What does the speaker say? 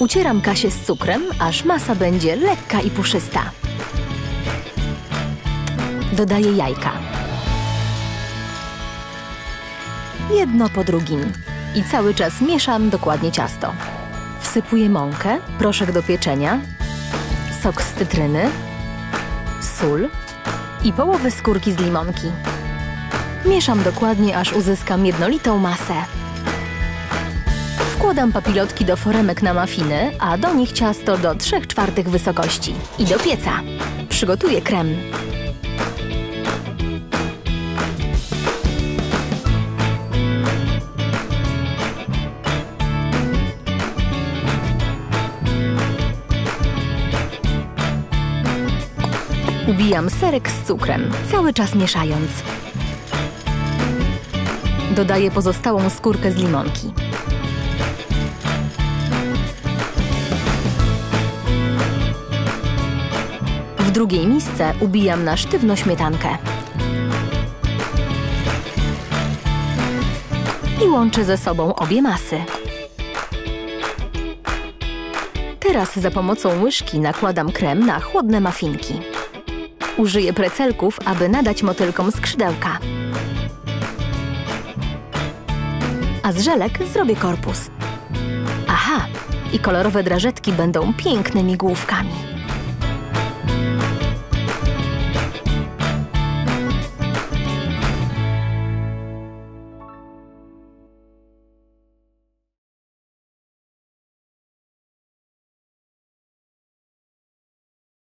Ucieram Kasię z cukrem, aż masa będzie lekka i puszysta. Dodaję jajka. Jedno po drugim. I cały czas mieszam dokładnie ciasto. Wsypuję mąkę, proszek do pieczenia, sok z cytryny, sól i połowę skórki z limonki. Mieszam dokładnie, aż uzyskam jednolitą masę. Wkładam papilotki do foremek na mafiny, a do nich ciasto do 3 czwartych wysokości. I do pieca. Przygotuję krem. Ubijam serek z cukrem, cały czas mieszając. Dodaję pozostałą skórkę z limonki. W drugiej misce ubijam na sztywno śmietankę. I łączę ze sobą obie masy. Teraz za pomocą łyżki nakładam krem na chłodne mafinki. Użyję precelków, aby nadać motylkom skrzydełka. A z żelek zrobię korpus. Aha, i kolorowe drażetki będą pięknymi główkami.